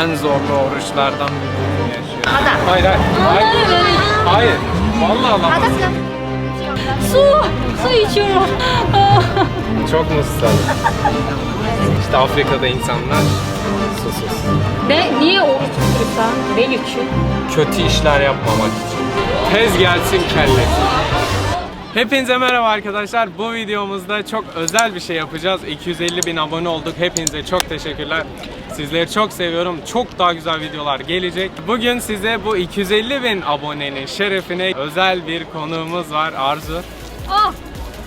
en zorlu oruçlardan birini yaşıyor. Hayır hayır. Hayır. Hayır. Vallahi alamazsın. Su! Su içiyorum. Çok mu susadın? İşte Afrika'da insanlar susuz. ne, niye oruç tutuyorsan? Ne için? Kötü işler yapmamak için. Tez gelsin kellesi. Hepinize merhaba arkadaşlar. Bu videomuzda çok özel bir şey yapacağız. 250 bin abone olduk. Hepinize çok teşekkürler. Sizleri çok seviyorum. Çok daha güzel videolar gelecek. Bugün size bu 250 bin abonenin şerefine özel bir konuğumuz var. Arzu. Oh!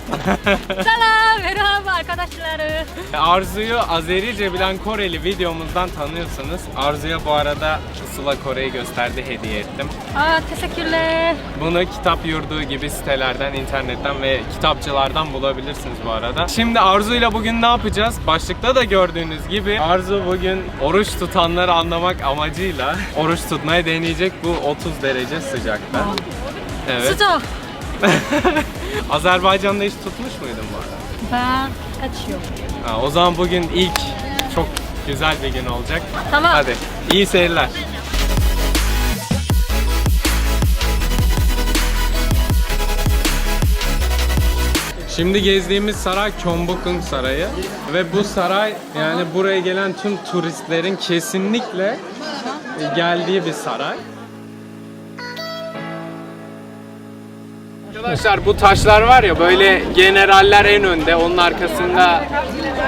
Selam, merhaba arkadaşlar. Arzu'yu Azerice bilen Koreli videomuzdan tanıyorsunuz. Arzu'ya bu arada Sıla Kore'yi gösterdi, hediye ettim. Aa, teşekkürler. Bunu kitap yurdu gibi sitelerden, internetten ve kitapçılardan bulabilirsiniz bu arada. Şimdi Arzu ile bugün ne yapacağız? Başlıkta da gördüğünüz gibi Arzu bugün oruç tutanları anlamak amacıyla oruç tutmayı deneyecek bu 30 derece sıcakta. Evet. Sıcak. Azerbaycan'da hiç tutmuş muydun bu arada? Ben kaçıyorum. Ha, o zaman bugün ilk çok güzel bir gün olacak. Tamam. Hadi iyi seyirler. Şimdi gezdiğimiz saray Kyombukung Sarayı ve bu saray yani buraya gelen tüm turistlerin kesinlikle geldiği bir saray. Arkadaşlar bu taşlar var ya böyle generaller en önde onun arkasında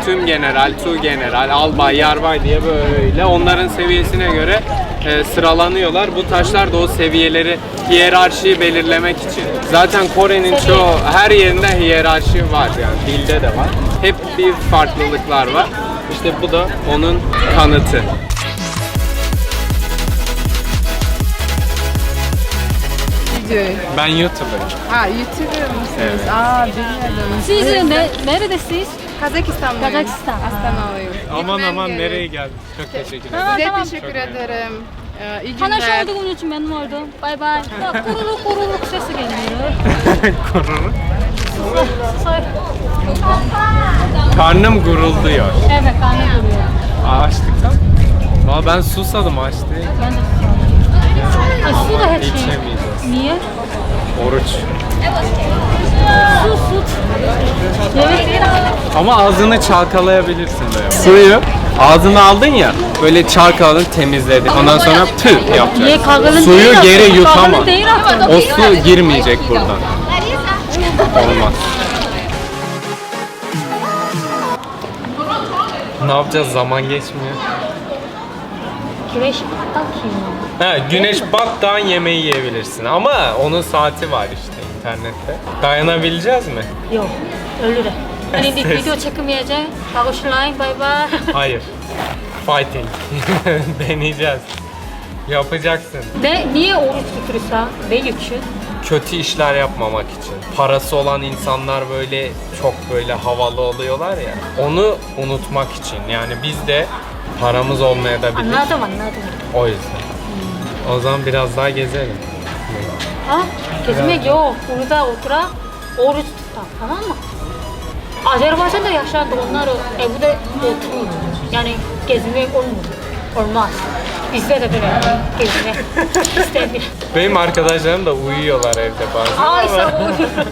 tüm general, tu general, albay, yarbay diye böyle onların seviyesine göre e, sıralanıyorlar. Bu taşlar da o seviyeleri, hiyerarşiyi belirlemek için. Zaten Kore'nin çoğu her yerinde hiyerarşi var yani dilde de var. Hep bir farklılıklar var. İşte bu da onun kanıtı. Videoyu. Ben YouTuber'ım. Ha YouTuber mısınız? Evet. Aa bilmiyordum. Siz ne, neredesiniz? Kazakistan'dayım. Kazakistan. Astanalıyım. Aman Gitmem aman gerek. nereye geldin? Çok teşekkür ederim. Size tamam. teşekkür Çok ederim. Ee, iyi Tanış günler. olduğum için memnun oldum. Bay bay. Ya, kuruluk kuruluk sesi geliyor. Gurur. Say- Karnım gurulduyor. Evet, karnı duruyor. Aa, Açlıktan. Valla ben susadım aç değil. Ben de Ay, su da her şey. İçemeyeceğiz. Niye? Oruç. Su, süt. Evet. Ama ağzını çalkalayabilirsin böyle. Suyu ağzına aldın ya böyle çalkaladın temizledin. Ondan sonra tüh yapacaksın. Suyu geri yutama. O su girmeyecek buradan. Olmaz. Ne yapacağız? Zaman geçmiyor. Güneş bakıyor. Ha, güneş battan yemeği yiyebilirsin ama onun saati var işte internette. Dayanabileceğiz mi? Yok, ölürüm. Hani video çekmeyeceğim. Bağışlayın, bay bay. Hayır. Fighting. Deneyeceğiz. Yapacaksın. Ne, niye oruç tutursa? Ne için? Kötü işler yapmamak için. Parası olan insanlar böyle çok böyle havalı oluyorlar ya. Onu unutmak için. Yani biz de paramız olmayabilir. Anladım, anladım. O yüzden. O zaman biraz daha gezelim. Ha? Gezmek yok. Burada otura oruç tutar. Tamam mı? Azerbaycan'da yaşandı. Onlar evde oturuyor. Yani gezmek olmuyor. Olmaz. Bizde de böyle gezmek istemiyor. Benim arkadaşlarım da uyuyorlar evde bazen Ay ama, sen uyuyor.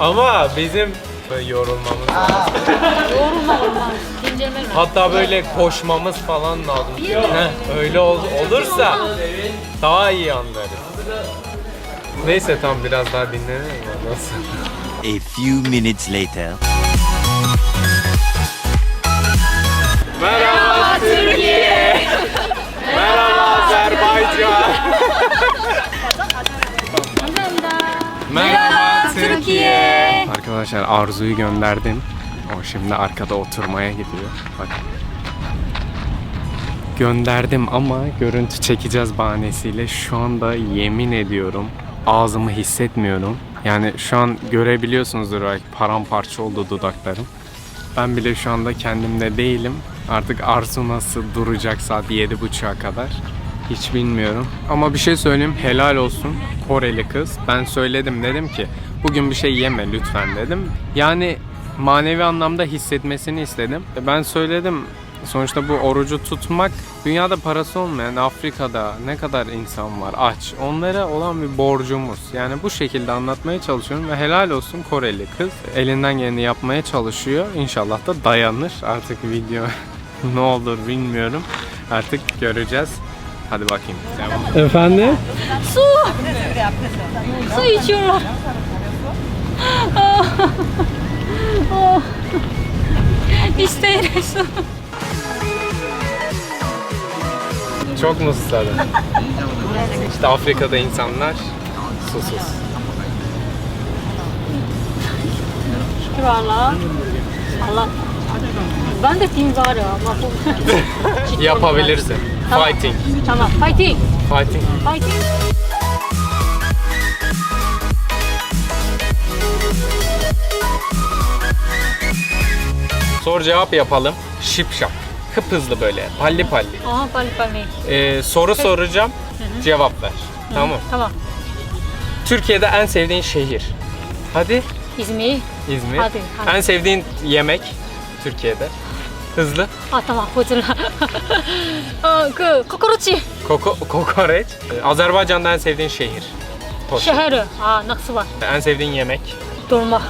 ama bizim böyle yorulmamız lazım. Yorulma olmaz. Dincelmek lazım. Hatta böyle koşmamız falan lazım. Heh, öyle ol- olursa daha iyi anlarız. Neyse tam biraz daha dinlenelim mi? Nasıl? A few minutes later. Merhaba Türkiye. Merhaba Azerbaycan. Merhaba Türkiye. Arkadaşlar Arzu'yu gönderdim. O şimdi arkada oturmaya gidiyor. Bak. Gönderdim ama görüntü çekeceğiz bahanesiyle şu anda yemin ediyorum ağzımı hissetmiyorum. Yani şu an görebiliyorsunuzdur belki paramparça oldu dudaklarım. Ben bile şu anda kendimde değilim. Artık Arzu nasıl duracak saat 7.30'a kadar hiç bilmiyorum. Ama bir şey söyleyeyim helal olsun Koreli kız. Ben söyledim dedim ki bugün bir şey yeme lütfen dedim. Yani manevi anlamda hissetmesini istedim. Ben söyledim Sonuçta bu orucu tutmak dünyada parası olmayan Afrika'da ne kadar insan var aç. Onlara olan bir borcumuz. Yani bu şekilde anlatmaya çalışıyorum ve helal olsun Koreli kız. Elinden geleni yapmaya çalışıyor. İnşallah da dayanır. Artık video ne olur bilmiyorum. Artık göreceğiz. Hadi bakayım. Devam. Efendim? Su! Su içiyorlar. Oh. İşte su. Çok mu susadın? İşte Afrika'da insanlar susuz. Şükür Allah. Allah. Ben de film var ama. Yapabilirsin. Tamam. Fighting. Tamam, fighting. Fighting. Fighting. Soru cevap yapalım. Şipşak. Hızlı böyle. Palli palli. Aha palli palli. Ee, soru Peki. soracağım. Hı-hı. Cevap ver. Hı-hı. Tamam. Tamam. Türkiye'de en sevdiğin şehir. Hadi. İzmir. İzmir. Hadi, hadi. En sevdiğin yemek Türkiye'de. Hızlı. Aa tamam hızlı. kokoreç. Koko, kokoreç. Azerbaycan'da en sevdiğin şehir. Tosun. Şehir. Aa nasıl var? En sevdiğin yemek. Dolma.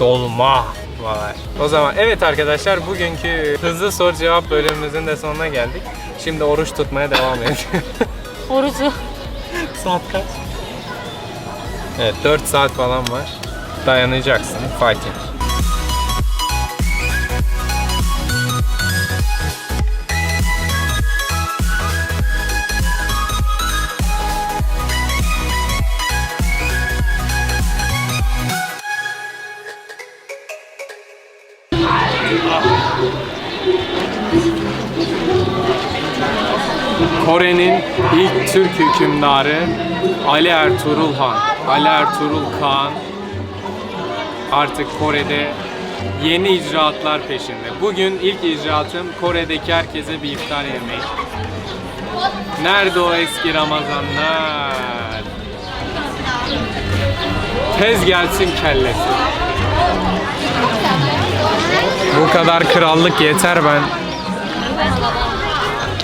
Dolma. Vay. O zaman evet arkadaşlar bugünkü hızlı soru cevap bölümümüzün de sonuna geldik. Şimdi oruç tutmaya devam ediyoruz. Orucu. Saat kaç? Evet 4 saat falan var. Dayanacaksın. Fighting. İlk Türk hükümdarı Ali Ertuğrul Han. Ali Ertuğrul Kağan artık Kore'de yeni icraatlar peşinde. Bugün ilk icraatım Kore'deki herkese bir iftar yemeği. Nerede o eski Ramazanlar? Tez gelsin kellesi. Bu kadar krallık yeter ben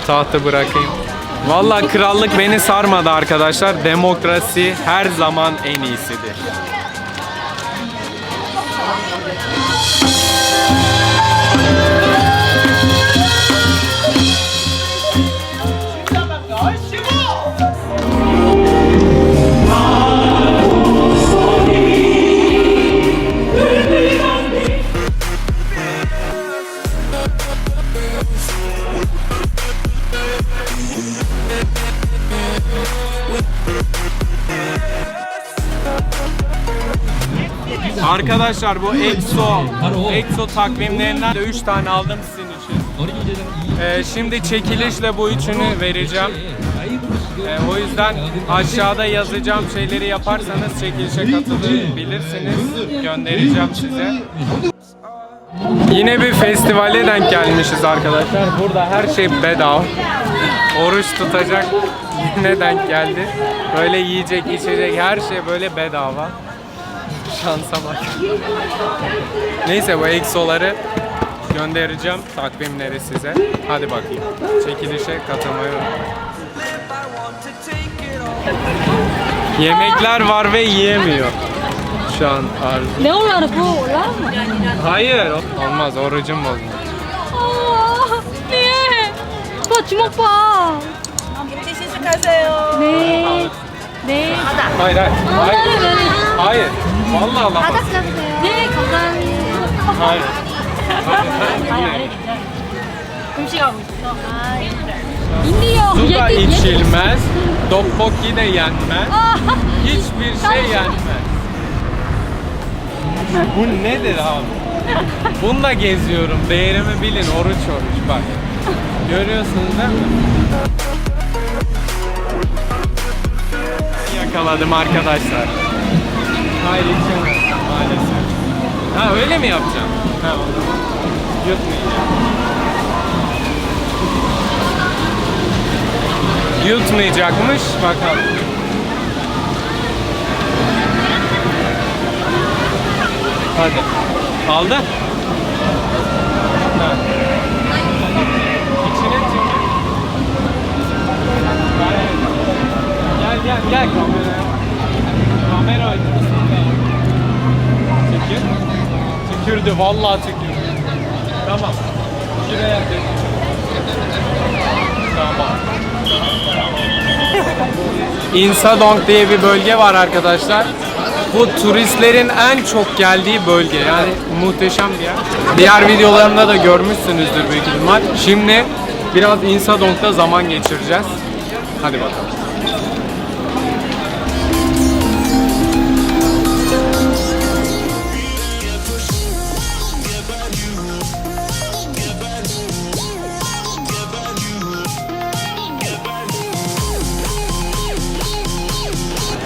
tahtı bırakayım. Valla krallık beni sarmadı arkadaşlar. Demokrasi her zaman en iyisidir. Arkadaşlar bu EXO EXO takvimlerinden de 3 tane aldım sizin için. Ee, şimdi çekilişle bu üçünü vereceğim. Ee, o yüzden aşağıda yazacağım şeyleri yaparsanız çekilişe katılabilirsiniz. Göndereceğim size. Yine bir festivale denk gelmişiz arkadaşlar. Burada her şey bedava. Oruç tutacak yine denk geldi. Böyle yiyecek, içecek her şey böyle bedava. Şansa bak. Neyse bu EXO'ları göndereceğim takvimleri size. Hadi bakayım. Çekilişe katılmayı unutmayın. Yemekler var ve yiyemiyor. Şu an arzu. Ne onlar bu? Onlar mı? Hayır olmaz orucum bozuldu. 아, 네. 봐, 주먹 봐. 김치 시식하세요. 네. 네. Hayır hayır. Hayır. 네. Hayır. Vallahi alamaz. 네, 감사합니다. Hayır. 아니, 아니, 괜찮아. 금식하고 있어. 인디요. Su da 얘, 얘, içilmez. Dokboki de yenmez. 아, Hiçbir şey yenmez. Bu nedir abi? Bununla geziyorum. Değerimi bilin. Oruç oruç bak. Görüyorsunuz değil mi? Yakaladım arkadaşlar. Hayır içemezsin maalesef. Ha öyle mi yapacağım? Ha o zaman. Yutmayacağım. Yutmayacakmış bakalım. Hadi. Aldı. Ha. İçine çıkıyor. Gel gel gel. Hadi vallahi çekiyorum. Tamam. Şuraya dön. Tamam. Insadong diye bir bölge var arkadaşlar. Bu turistlerin en çok geldiği bölge. Yani muhteşem bir yer. Diğer videolarımda da görmüşsünüzdür büyük ihtimal. Şimdi biraz Insadong'da zaman geçireceğiz. Hadi bakalım.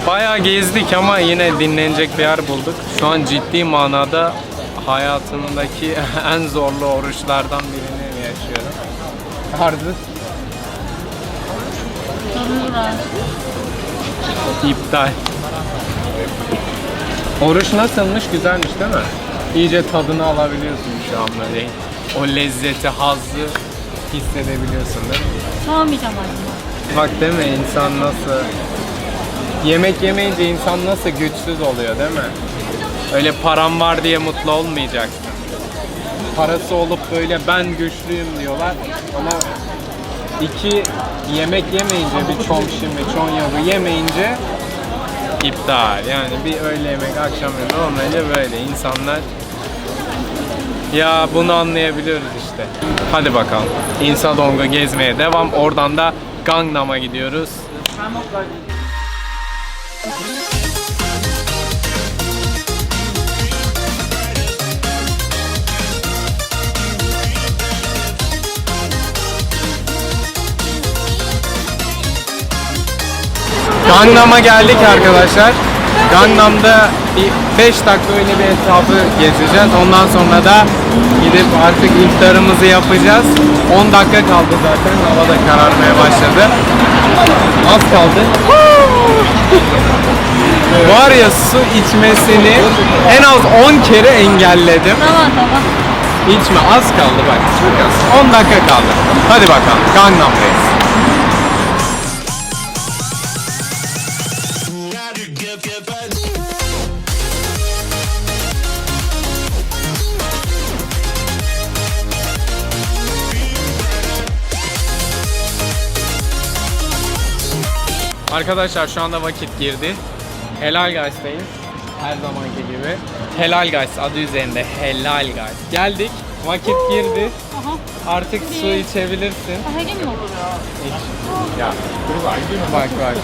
Bayağı gezdik ama yine dinlenecek bir yer bulduk. Şu an ciddi manada hayatımdaki en zorlu oruçlardan birini yaşıyorum. Ardı. İptal. Oruç nasılmış? Güzelmiş değil mi? İyice tadını alabiliyorsun şu an böyle. O lezzeti, hazzı hissedebiliyorsun değil mi? Sormayacağım artık. Bak değil mi insan nasıl yemek yemeyince insan nasıl güçsüz oluyor değil mi? Öyle param var diye mutlu olmayacaksın. Parası olup böyle ben güçlüyüm diyorlar ama iki yemek yemeyince bir çom şimi, çon yağı yemeyince iptal. Yani bir öğle yemek, akşam yemeği normalde böyle insanlar ya bunu anlayabiliyoruz işte. Hadi bakalım. Insadong'u gezmeye devam. Oradan da Gangnam'a gidiyoruz. Gangnam'a geldik arkadaşlar. Gangnam'da bir 5 dakika öyle bir etrafı gezeceğiz. Ondan sonra da gidip artık iftarımızı yapacağız. 10 dakika kaldı zaten. Hava da kararmaya başladı. Az kaldı. Var ya su içmesini en az 10 kere engelledim. Tamam tamam. İçme az kaldı bak. Çok az. 10 dakika kaldı. Hadi bakalım. Gangnam'dayız. Arkadaşlar şu anda vakit girdi. Helal Guys'tayım. Her zamanki gibi. Helal Guys adı üzerinde. Helal Guys. Geldik. Vakit girdi. Aha. Artık su içebilirsin. Hege mi olur ya? İç. Ya. Bak bak.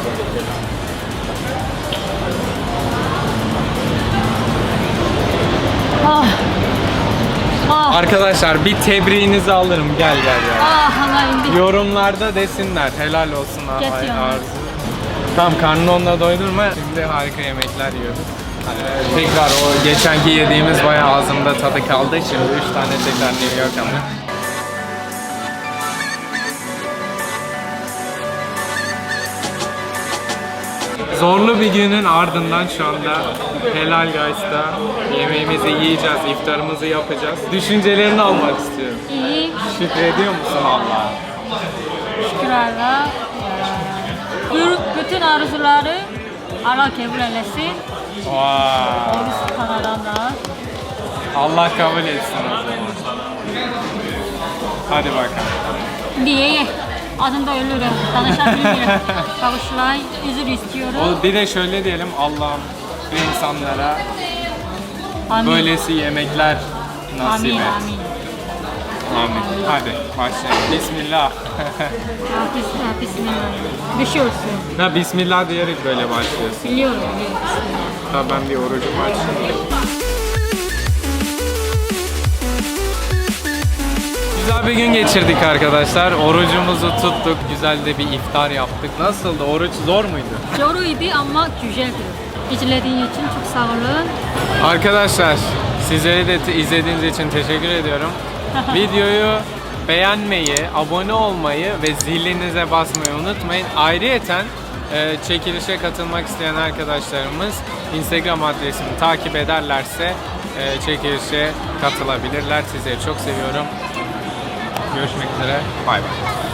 Ah. Ah. Arkadaşlar bir tebriğinizi alırım. Gel gel gel. Ah Allah'ım. bir- Yorumlarda desinler. Helal olsun Ar- Arzu. Tamam karnını onunla doydurma. Şimdi harika yemekler yiyoruz. Ee, tekrar o geçenki yediğimiz bayağı ağzımda tadı kaldı. Şimdi 3 tane tekrar New York ama. Zorlu bir günün ardından şu anda Helal Guys'ta yemeğimizi yiyeceğiz, iftarımızı yapacağız. Düşüncelerini almak istiyorum. İyi. Şükrediyor musun Allah'a? şükürlerle eee, bütün arzuları Allah kabul eylesin. Vay. Oruç tutan adamlar. Allah kabul etsin o zaman. Hadi bakalım. Diye adında ölürüm. Tanışabilirim. Kavuşmayı üzür istiyorum. O bir de şöyle diyelim Allah'ım bu insanlara Amin. böylesi yemekler nasip Amin, et. amin. Amin. Hadi başlayalım. Bismillah. Ah, Bismillah, bismillah. Düşüyorsun. ha Bismillah diyerek böyle başlıyorsun. Biliyorum. Bismillah. Ha ben bir orucumu açayım. Güzel bir gün geçirdik arkadaşlar. Orucumuzu tuttuk. Güzel de bir iftar yaptık. Nasıldı? Oruç zor muydu? Zoruydu ama güzeldi. İzlediğin için çok sağ olun. Arkadaşlar sizlere de te- izlediğiniz için teşekkür ediyorum. Videoyu beğenmeyi, abone olmayı ve zilinize basmayı unutmayın. Ayrıyeten e, çekilişe katılmak isteyen arkadaşlarımız Instagram adresimi takip ederlerse e, çekilişe katılabilirler. Sizleri çok seviyorum. Görüşmek üzere. Bay bay.